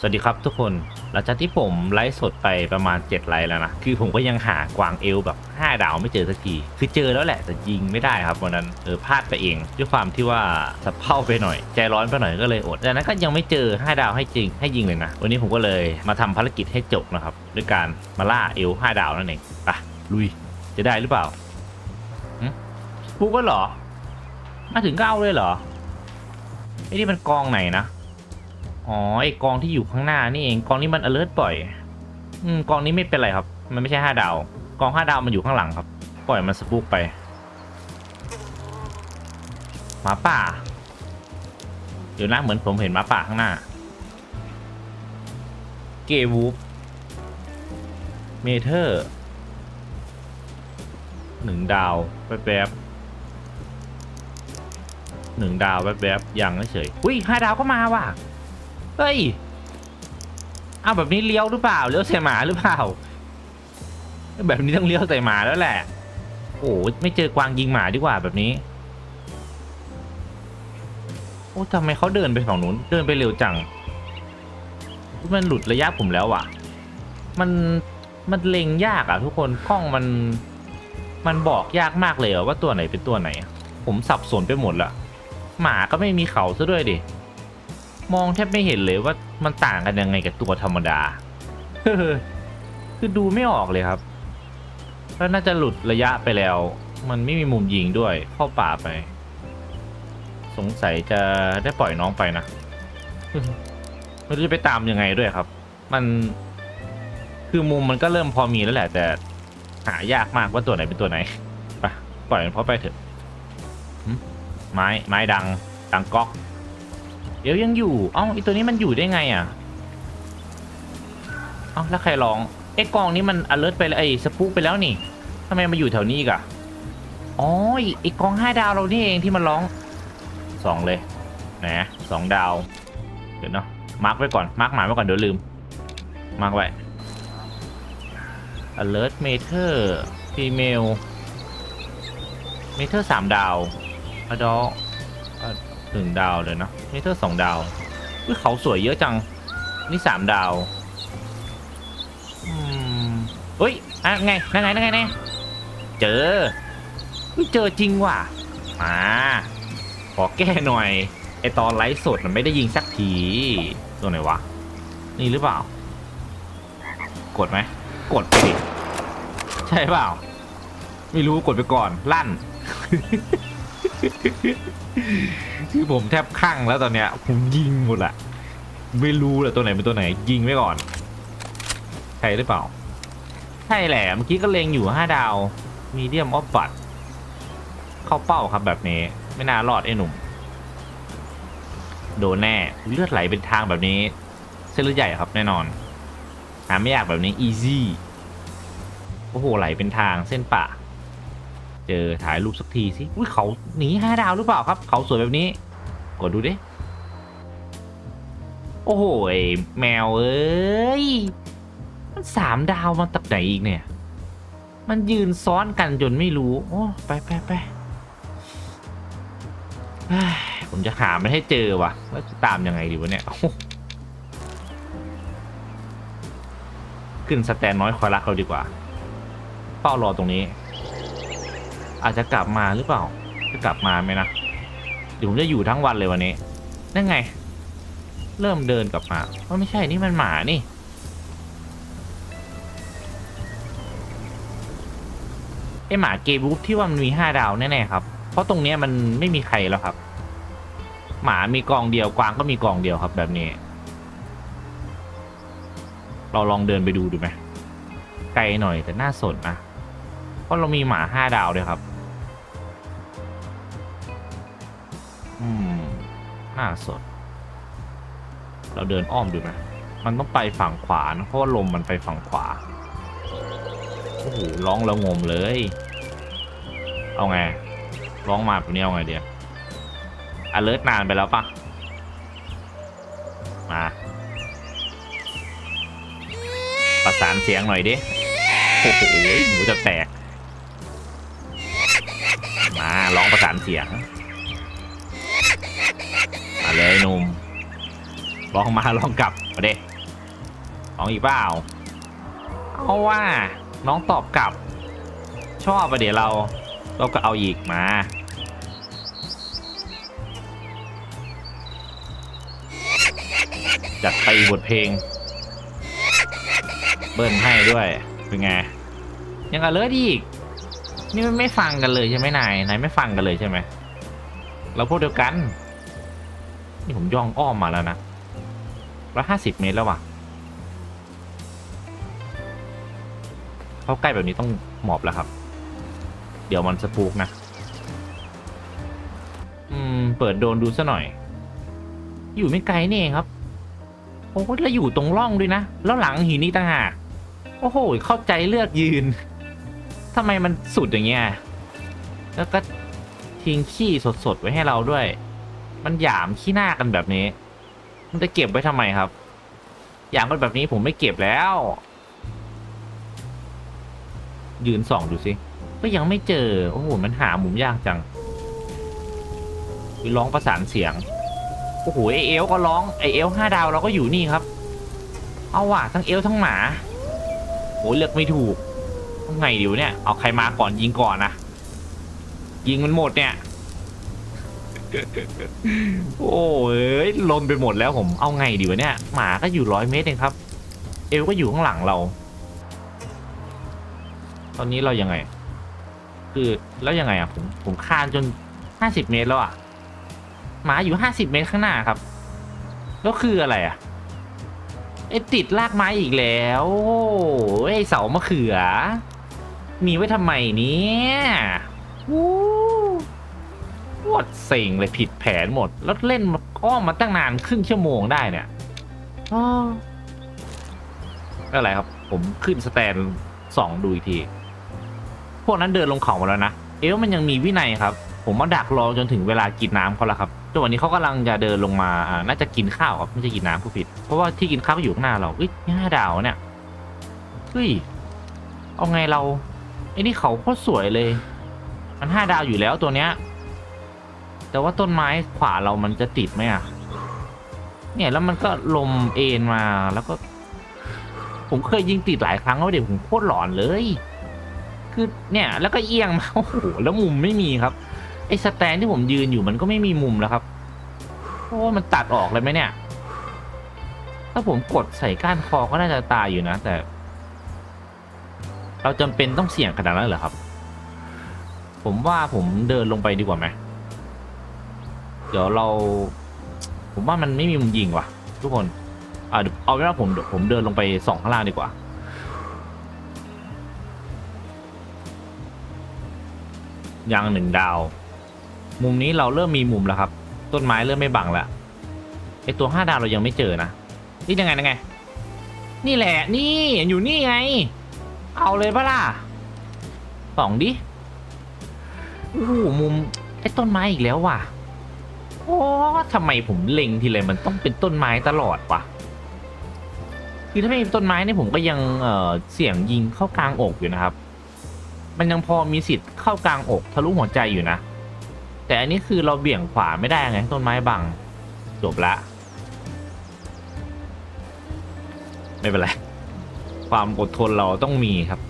สวัสดีครับทุกคนหลังจากที่ผมไลฟ์สดไปประมาณ 7 ไลฟ์แล้วนะ คือผมก็ยังหากวางเอลแบบ 5 ดาวไม่เจอสักที คือเจอแล้วแหละแต่ยิงไม่ได้ครับวันนั้นเออพลาดไปเอง ด้วยความที่ว่าสะเพร่าไปหน่อย ใจร้อนไปหน่อยก็เลยอดจากนั้นก็ยังไม่เจอ 5 ดาวให้จริงให้ยิงเลยนะ วันนี้ผมก็เลยมาทำภารกิจให้จบนะครับด้วยการมาล่าเอล5ดาวนั่นเองไปลุยจะได้หรือเปล่าหึพูดก็เหรอ มาถึงก็เอาเลยเหรอไอ้นี่มันกองไหนนะ อ๋อไอกองที่อยู่ข้างหน้านี่เองกองนี้มัน alert ปล่อย อืมกองนี้ไม่เป็นไรครับ มันไม่ใช่ห้าดาว กองห้าดาวมันอยู่ข้างหลังครับ ปล่อยมันสปุกไปหมาป่า เดี๋ยวนะเหมือนผมเห็นหมาป่าข้างหน้า เกวูฟเมเทอร์หนึ่งดาวแป๊บๆหนึ่งดาวแป๊บๆยังเฉยอุ้ยห้าดาวก็มาว่ะ เฮ้ยเอาแบบนี้เลี้ยวหรือเปล่าเลี้ยวใส่หมาหรือเปล่า แบบนี้ต้องเลี้ยวใส่หมาแล้วแหละ โอ้ไม่เจอกวางยิงหมาดีกว่าแบบนี้ โอ้ทำไมเขาเดินไปฝั่งนู้นเดินไปเร็วจัง มันหลุดระยะผมแล้วอะมันมันเล็งยากอะทุกคนกล้องมัน มันบอกยากมากเลยว่าตัวไหนเป็นตัวไหน ผมสับสนไปหมดละหมาก็ไม่มีเขาซะด้วยดิ มองแทบไม่เห็นเลยว่ามันต่างกันยังไงกับตัวธรรมดา คือดูไม่ออกเลยครับแล้วน่าจะหลุดระยะไปแล้ว มันไม่มีมุมยิงด้วย เข้าป่าไป สงสัยจะได้ปล่อยน้องไปนะไม่รู้จะไปตามยังไงด้วยครับ มันคือมุมมันก็เริ่มพอมีแล้วแหละ แต่หายากมากว่าตัวไหนเป็นตัวไหนไปปล่อยมันเพราะไปเถอะไม้ไม้ดังดังก๊อก เดี๋ยวยังอยู่เอ้าไอตัวนี้มันอยู่ได้ไงอะเอ้าแล้วใครร้องไอ้กองนี้มัน alert ไปแล้วไอ้สปูกไปแล้วนี่ทำไมมาอยู่แถวนี้อีกอะอ๋อไอกองห้าดาวเรานี่เองที่มันร้องสองเลยนะสองดาวเดี๋ยวเนาะมาร์กไว้ก่อนมาร์กหมายไว้ก่อนเดี๋ยวลืมมาร์กไว้ alert meter female meter สามดาว adult หนึ่งดาวเลยนาะเมเทอร์สองดาวอุ้ยเขาสวยเยอะจัง นี่สามดาวอืมเฮ้ยอะไงนั่งไงนั่งไงเนี่ยเจออุ้ยเจอจริงว่ะมาขอแก้หน่อยไอตอนไลฟ์สดมันไม่ได้ยิงสักทีตัวไหนวะ นี่หรือเปล่า กดไหมกดไปดิใช่เปล่า ไม่รู้กดไปก่อนลั่น คือผมแทบคลั่งแล้วตอนเนี้ย ผมยิงหมดละไม่รู้แหละตัวไหนเป็นตัวไหน ยิงไว้ก่อน ใช่หรือเปล่า ใช่แหละ เมื่อกี้ก็เลงอยู่ห้าดาว มีเดียมออฟบัตเข้าเป้าครับแบบนี้ ไม่น่ารอดไอ้หนุ่ม โดนแน่ เลือดไหลเป็นทางแบบนี้ เส้นเลือดใหญ่ครับแน่นอน หาไม่ยากแบบนี้ easy โอ้โหไหลเป็นทางเส้นป่า เจอถ่ายรูปสักทีสิอุ้ยเขาหนีห้าดาวหรือเปล่าครับ เขาสวยแบบนี้กดดูดิโอ้โหแมวเอ้ยมันสามดาวมาตักไหนอีกเนี่ย มันยืนซ้อนกันจนไม่รู้ โอ้ไปไปไปผมจะหามันให้เจอว่ะแล้วจะตามยังไงดีวะเนี่ยขึ้นสแตนน้อยคอยรักเราดีกว่า เฝ้ารอตรงนี้ อาจจะกลับมาหรือเปล่า จะกลับมาไหมนะเดี๋ยวผมจะอยู่ทั้งวันเลยวันนี้นั่นไง เริ่มเดินกลับมาว่าไม่ใช่นี่มันหมานี่ ไอหมาเกย์บูฟที่ว่ามันมีห้าดาวแน่ๆครับ เพราะตรงเนี้ยมันไม่มีใครแล้วครับ หมามีกองเดียวกวางก็มีกองเดียวครับแบบนี้ เราลองเดินไปดูดูไหมไกลหน่อยแต่น่าสนนะเพราะเรามีหมาห้าดาวด้วยครับ น่าสนเราเดินอ้อมดูไหมมันต้องไปฝั่งขวานะเพราะว่าลมมันไปฝั่งขวา โอ้โหร้องแล้วงมเลย เอาไง ร้องมาแบบนี้เอาไงเดียวอเลิร์นานไปแล้วปะมา ประสานเสียงหน่อยดิ โอ้โหหมูจะแตก มาร้องประสานเสียง เลยหนุ่มลองมาลองกลับมาเด้ลองอีกเปล่าเอาว่าน้องตอบกลับ ชอบประเดี๋ยวเรา เราก็เอาอีกมาจัดไปบทเพลง เบิ้ลให้ด้วยเป็นไงยังกันเลยอีก นี่ไม่ไม่ฟังกันเลยใช่ไหมนายนายไม่ฟังกันเลยใช่ไหมเราพวกเดียวกัน นี่ผมย่องอ้อมมาแล้วนะร้อยห้าสิบเมตรแล้วว่ะเข้าใกล้แบบนี้ต้องหมอบแล้วครับ เดี๋ยวมันสปูกนะ อืม เปิดโดนดูซะหน่อย อยู่ไม่ไกลนี่เองครับ โอ้แล้วอยู่ตรงร่องด้วยนะ แล้วหลังหินนี่ต่างหากโอ้โห เข้าใจเลือกยืนทำไมมันสุดอย่างเงี้ย แล้วก็ทิ้งขี้สดๆ ไว้ให้เราด้วย มันหยามขี้หน้ากันแบบนี้ มันจะเก็บไว้ทำไมครับ หยามกันแบบนี้ผมไม่เก็บแล้ว ยืนส่องดูสิ ก็ยังไม่เจอ โอ้โห มันหามุมยากจังไปร้องประสานเสียง โอ้โห ไอเอลก็ร้อง ไอเอลห้าดาวเราก็อยู่นี่ครับ เอาว่ะทั้งเอลทั้งหมาโหเลือกไม่ถูกทำไงดีวเนี่ย เอาใครมาก่อนยิงก่อนนะ ยิงมันหมดเนี่ย โอ้ยลนไปหมดแล้วผมเอาไงดีวะเนี่ย หมาก็อยู่ร้อยเมตรเองครับ เอลก็อยู่ข้างหลังเรา ตอนนี้เรายังไง คือแล้วยังไงอะผมผมคานจนห้าสิบเมตรแล้วอะหมาอยู่ห้าสิบเมตรข้างหน้าครับ แล้วคืออะไรอะไอติดลากไม้อีกแล้วโอ้ยไอเสามะเขือ มีไว้ทำไมเนี่ยวู้ ปวดเซ็งเลยผิดแผนหมด แล้วเล่นมาอ้อมมาตั้งนานครึ่งชั่วโมงได้เนี่ยอ้อไม่อะไรครับ ผมขึ้นสแตนสองดูอีกที พวกนั้นเดินลงเขามาแล้วนะ เอ๊ะมันยังมีวินัยครับ ผมมาดักรอจนถึงเวลากินน้ำเขาแล้วครับจนวันนี้เขากำลังจะเดินลงมาอ่าน่าจะกินข้าวครับไม่ใช่กินน้ำผู้ผิด เพราะว่าที่กินข้าวก็อยู่ข้างหน้าเราเอ้ยห้าดาวเนี่ยเฮ้ยเอาไงเราไอ้นี่เขาโคตรสวยเลย มันห้าดาวอยู่แล้วตัวเนี้ย แต่ว่าต้นไม้ขวาเรามันจะติดไหมอะ เนี่ยแล้วมันก็ลมเอ็นมาแล้วก็ ผมเคยยิงติดหลายครั้งแล้วเดี๋ยวผมโคตรหลอนเลย คือเนี่ยแล้วก็เอียงมาโอ้โหแล้วมุมไม่มีครับไอ้สแตนที่ผมยืนอยู่มันก็ไม่มีมุมแล้วครับโอ้มันตัดออกเลยไหมเนี่ย ถ้าผมกดใส่ก้านคอก็น่าจะตายอยู่นะ แต่ เราจำเป็นต้องเสี่ยงขนาดนั้นเหรอครับ ผมว่าผมเดินลงไปดีกว่าไหม เดี๋ยวเรา ผมว่ามันไม่มีมุมยิงว่ะ ทุกคนอ่าเดี๋ยวเอาเป็นว่าผมผมเดินลงไปสองข้างล่างดีกว่า ยังหนึ่งดาว มุมนี้เราเริ่มมีมุมแล้วครับ ต้นไม้เริ่มไม่บังแล้วไอตัวห้าดาวเรายังไม่เจอนะนี่ยังไงยังไง นี่แหละ นี่อยู่นี่ไง เอาเลยปะล่ะสองดิโอ้โหมุมไอ้ต้นไม้อีกแล้วว่ะ โอ้ทำไมผมเล็งทีไรมันต้องเป็นต้นไม้ตลอดวะคือถ้าไม่มีต้นไม้เนี่ยผมก็ยังเอ่อเสี่ยงยิงเข้ากลางอกอยู่นะครับ มันยังพอมีสิทธิ์เข้ากลางอกทะลุหัวใจอยู่นะ แต่อันนี้คือเราเบี่ยงขวาไม่ได้ไงต้นไม้บังจบละ ไม่เป็นไร ความอดทนเราต้องมีครับ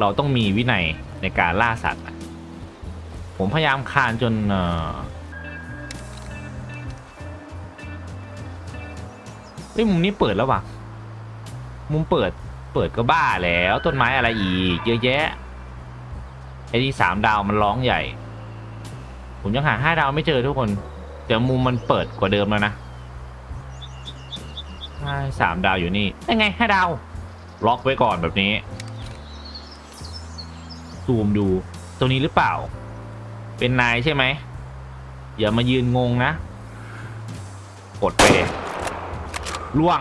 เราต้องมีวินัยในการล่าสัตว์ ผมพยายามคานจนเอ่อ เฮ้ยมุมนี้เปิดแล้ววะมุมเปิด เปิดก็บ้าแล้วต้นไม้อะไรอีก เยอะแยะไอ้ที่สามดาวมันร้องใหญ่ ผมยังหาห้าดาวไม่เจอทุกคน แต่มุมมันเปิดกว่าเดิมแล้วนะใช่สามดาวอยู่นี่ยังไงห้าดาว ล็อกไว้ก่อนแบบนี้ ซูมดูตัวนี้หรือเปล่า เป็นนายใช่ไหมอย่ามายืนงงนะ กดไปเลย ล่วง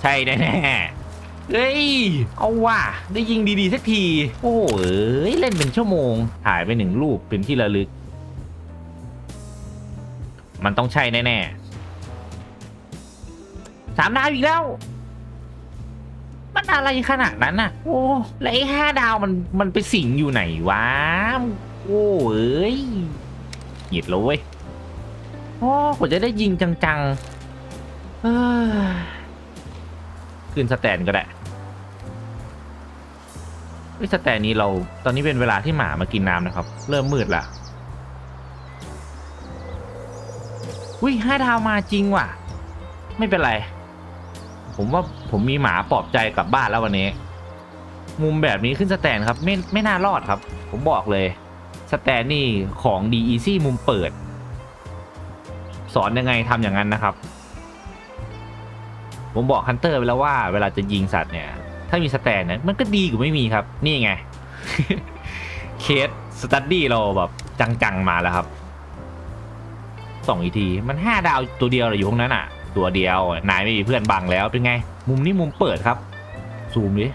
ใช่แน่ๆเฮ้ย เอาว่ะ ได้ยิงดี ๆ สักที โอ้เอ้ย เล่นเป็นชั่วโมง ถ่ายไปหนึ่งรูปเป็นที่ระลึก มันต้องใช่แน่ๆสามดาวอีกแล้ว มันอะไรขนาดนั้นน่ะ โอ้แล้วไอ้ห้าดาวมันมันไปสิงอยู่ไหนวะ โอ้เอ้ยหยิดแล้วเว้ยโอ้กว่าจะได้ยิงจังๆ ขึ้นสแตนก็ได้เฮ้สแตนนี้เราตอนนี้เป็นเวลาที่หมามากินน้ำนะครับ เริ่มมืดละอุ้ยห้าดาวมาจริงว่ะ ไม่เป็นไร ผมว่าผมมีหมาปลอบใจกลับบ้านแล้ววันนี้ มุมแบบนี้ขึ้นสแตนครับ ไม่ไม่น่ารอดครับ ผมบอกเลย สแตนนี่ของดีอีซี่มุมเปิด สอนยังไงทำอย่างนั้นนะครับ ผมบอกฮันเตอร์ไปแล้วว่าเวลาจะยิงสัตว์เนี่ย ถ้ามีสแตนเนี่ยมันก็ดีกว่าไม่มีครับ นี่ไง เคสสตัดดี้เราแบบจังๆมาแล้วครับสองอีทีมันห้าดาวตัวเดียวเลยอยู่ตรงนั้นอะ ตัวเดียวนายไม่มีเพื่อนบังแล้วเป็นไง มุมนี้มุมเปิดครับ ซูมดิ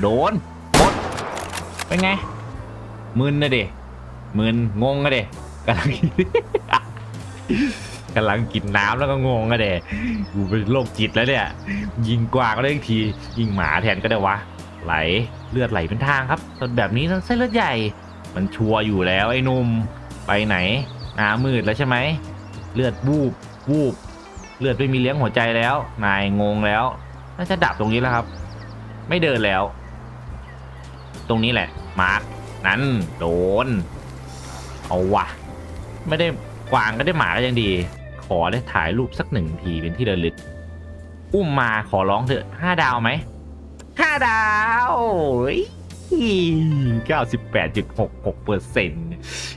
โดนหมดเป็นไงมึนนะเดมึนงงนะเดกำลัง กำลังกินน้ำแล้วก็งงอะเดกูเป็นโรคจิตแล้วเนี่ย ยิงกวางก็ได้อีกที ยิงหมาแทนก็ได้วะ ไหลเลือดไหลเป็นทางครับตอนแบบนี้เส้นเลือดใหญ่ มันชัวร์อยู่แล้วไอ้นุ่มไปไหนหน้ามืดแล้วใช่ไหมเลือดวูบวูบเลือดไม่มีเลี้ยงหัวใจแล้ว นายงงแล้ว น่าจะดับตรงนี้แล้วครับ ไม่เดินแล้ว ตรงนี้แหละ มาร์กนั้นโดน เอาวะ ไม่ได้กวางก็ได้หมาก็ยังดี ขอได้ถ่ายรูปสักหนึ่งทีเป็นที่ระลึก อุ้มมาขอร้องเถอะห้าดาวไหมห้าดาวเก้าสิบแปดจุดหกหกเปอร์เซ็นต์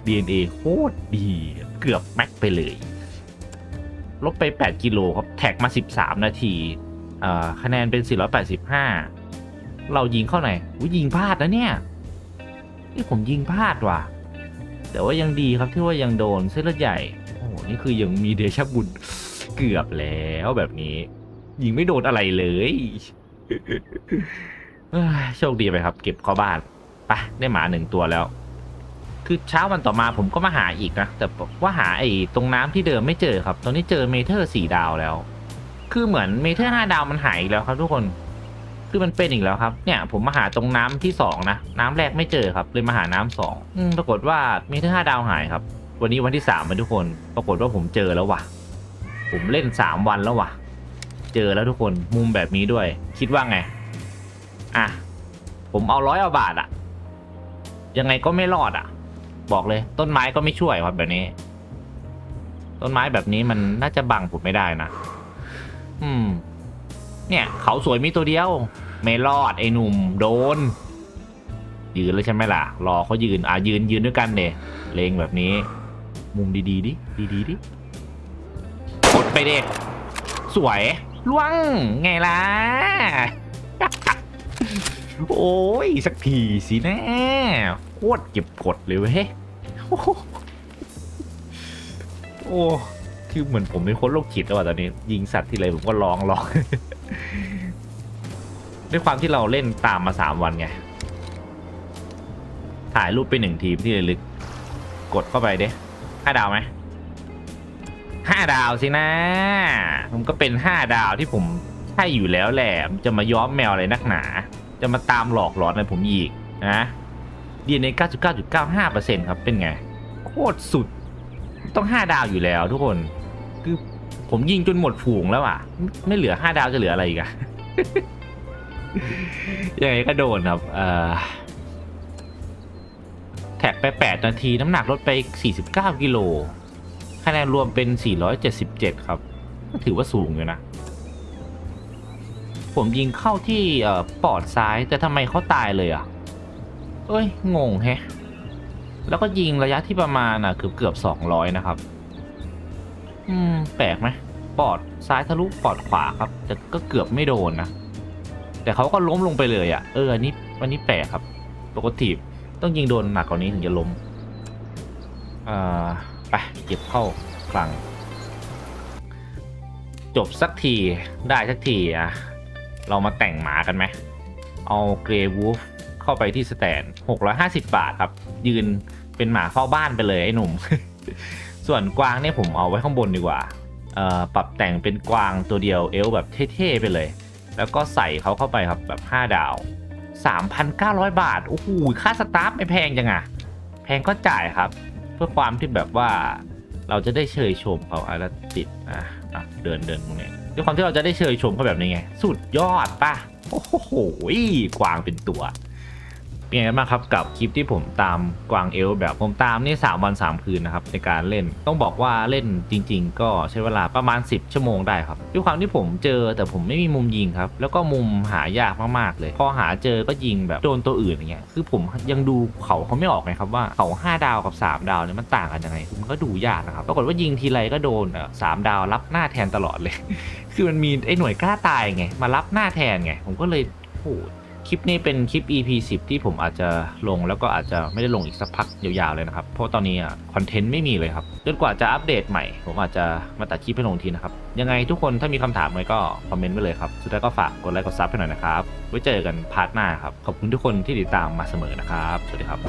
DNA โคตรดี เกือบแม็กไปเลย ลบไป 8 กิโลครับ แท็กมา 13 นาทีคะแนนเป็น 485 เรายิงเข้าไหนยิงพลาดนะเนี่ยนี่ผมยิงพลาดว่ะ แต่ว่ายังดีครับที่ว่ายังโดนเส้นเลือดใหญ่ นี่คือยังมีเดชะบุญเกือบแล้วแบบนี้ ยิงไม่โดนอะไรเลยโชคดีไปครับ เก็บเข้าบ้านไปได้หมาหนึ่งตัวแล้ว คือเช้าวันต่อมาผมก็มาหาอีกนะ แต่ว่าหาไอ้ตรงน้ำที่เดิมไม่เจอครับ ตอนนี้เจอเมเทอร์สี่ดาวแล้ว คือเหมือนเมเทอร์ห้าดาวมันหายอีกแล้วครับทุกคน คือมันเป็นอีกแล้วครับ เนี่ย ผมมาหาตรงน้ำที่สองนะน้ำแรกไม่เจอครับ เลยมาหาน้ำสองปรากฏว่าเมเทอร์ห้าดาวหายครับ วันนี้วันที่สามมาทุกคน ปรากฏว่าผมเจอแล้วว่ะ ผมเล่นสามวันแล้วว่ะ เจอแล้วทุกคน มุมแบบนี้ด้วย คิดว่าไง อะ ผมเอาร้อยเอาบาทอะยังไงก็ไม่รอดอะบอกเลย ต้นไม้ก็ไม่ช่วยครับแบบนี้ ต้นไม้แบบนี้มันน่าจะบังผมไม่ได้นะ อืม เนี่ย เขาสวยมีตัวเดียว ไม่รอดไอ้หนุ่มโดนยืนเลยใช่ไหมล่ะ รอเขายืน อะยืนยืนด้วยกันเดเลงแบบนี้ มุมดีๆดิ ดีๆดิกดไปเด็กสวยล่วงไงล่ะ โอ้ย สักทีสิแน่โคตรเก็บกดเลยเว้ยโอ้โหโอ้คือเหมือนผมเป็นคนโรคจิตแล้วอะตอนนี้ ยิงสัตว์ที่ไรผมก็ร้องร้องด้วยความที่เราเล่นตามมาสามวันไง ถ่ายรูปไปหนึ่งทีมที่ระลึก กดเข้าไปเด้ ห้าดาวไหมห้าดาวสินะผมก็เป็นห้าดาวที่ผมใช่อยู่แล้วแหละจะมาย้อมแมวอะไรนักหนา จะมาตามหลอกหลอนอะไรผมอีกนะ DNA 99.95%ครับเป็นไง โคตรสุด ต้อง 5 ดาวอยู่แล้วทุกคน คือผมยิงจนหมดฝูงแล้วอะ ไม่เหลือ 5 ดาวจะเหลืออะไรอีกอะยังไงก็โดนครับ เอ่อ แท็กไป 8 นาที น้ำหนักลดไป 49 กิโล คะแนนรวมเป็น 477 ครับ ถือว่าสูงอยู่นะ ผมยิงเข้าที่ปอดซ้าย แต่ทำไมเขาตายเลยอะ เอ้ย งงแฮะ แล้วก็ยิงระยะที่ประมาณอะเกือบเกือบสองร้อยนะครับ อืม แปลกไหมปอดซ้ายทะลุปอดขวาครับ แต่ก็เกือบไม่โดนนะ แต่เขาก็ล้มลงไปเลยอะ เออ อันนี้อันนี้แปลกครับ ปกติ ต้องยิงโดนหนักกว่านี้ถึงจะล้มอ่าไปเก็บเข้าคลัง จบสักทีได้สักทีอะ เรามาแต่งหมากันไหม เอาเกรย์วูฟเข้าไปที่สแตน650 บาทครับ ยืนเป็นหมาเฝ้าบ้านไปเลยไอ้หนุ่ม ส่วนกวางเนี่ยผมเอาไว้ข้างบนดีกว่าปรับแต่งเป็นกวางตัวเดียวเอลแบบเท่ๆไปเลย แล้วก็ใส่เขาเข้าไปครับแบบ 5 ดาว 3,900 บาท โอ้โห ค่าสตาฟไม่แพงจังอะแพงก็จ่ายครับ เพื่อความที่แบบว่าเราจะได้เชยชมเขาอะแล้วติดอะเดินเดินตรงนี้ด้วยความที่เราจะได้เชยชมเขาแบบนี้ไง สุดยอดป่ะ โอ้โหกวางเป็นตัว เป็นไงกันบ้างครับกับคลิปที่ผมตามกวางเอลแบบผมตามนี่ 3 วัน 3 คืนนะครับในการเล่นต้องบอกว่าเล่นจริง ๆ ก็ใช้เวลาประมาณ 10 ชั่วโมงได้ครับด้วยความที่ผมเจอแต่ผมไม่มีมุมยิงครับแล้วก็มุมหายากมากๆเลย พอหาเจอก็ยิงแบบโดนตัวอื่นอย่างเงี้ยคือผมยังดูเขาเขาไม่ออกไงครับว่าเขา 5 ดาวกับ 3 ดาวเนี่ยมันต่างกันยังไงมันก็ดูยากนะครับปรากฏว่ายิงทีไรก็โดนสามดาวรับหน้าแทนตลอดเลย คือมันมีไอ้หน่วยกล้าตายไงมารับหน้าแทนไงผมก็เลยโห คลิปนี้เป็นคลิป EP 10 ที่ผมอาจจะลงแล้วก็อาจจะไม่ได้ลงอีกสักพักยาวๆเลยนะครับ เพราะตอนนี้คอนเทนต์ไม่มีเลยครับจนกว่าจะอัปเดตใหม่ ผมอาจจะมาตัดคลิปให้ลงทีนะครับ ยังไงทุกคนถ้ามีคำถามอะไรก็คอมเมนต์ไว้เลยครับ สุดท้ายก็ฝากกดไลค์กดซับให้หน่อยนะครับ ไว้เจอกันพาร์ทหน้าครับ ขอบคุณทุกคนที่ติดตามมาเสมอนะครับ สวัสดีครับ